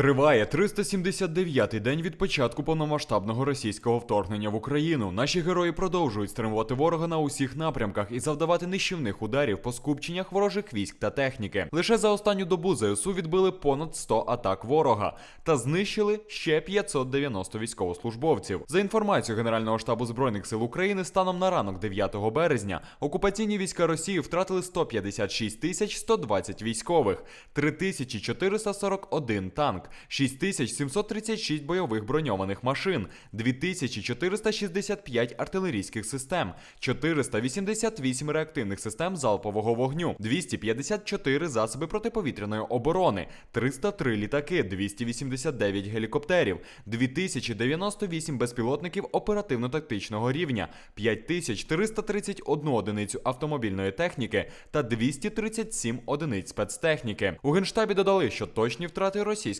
Триває 379-й день від початку повномасштабного російського вторгнення в Україну. Наші герої продовжують стримувати ворога на усіх напрямках і завдавати нищівних ударів по скупченнях ворожих військ та техніки. Лише за останню добу ЗСУ відбили понад 100 атак ворога та знищили ще 590 військовослужбовців. За інформацією Генерального штабу збройних сил України, станом на ранок 9 березня окупаційні війська Росії втратили 156 тисяч 120 військових, 3441 танк, 6736 бойових броньованих машин, 2465 артилерійських систем, 488 реактивних систем залпового вогню, 254 засоби протиповітряної оборони, 303 літаки, 289 гелікоптерів, 2098 безпілотників оперативно-тактичного рівня, 5331 одиницю автомобільної техніки та 237 одиниць спецтехніки. У генштабі додали, що точні втрати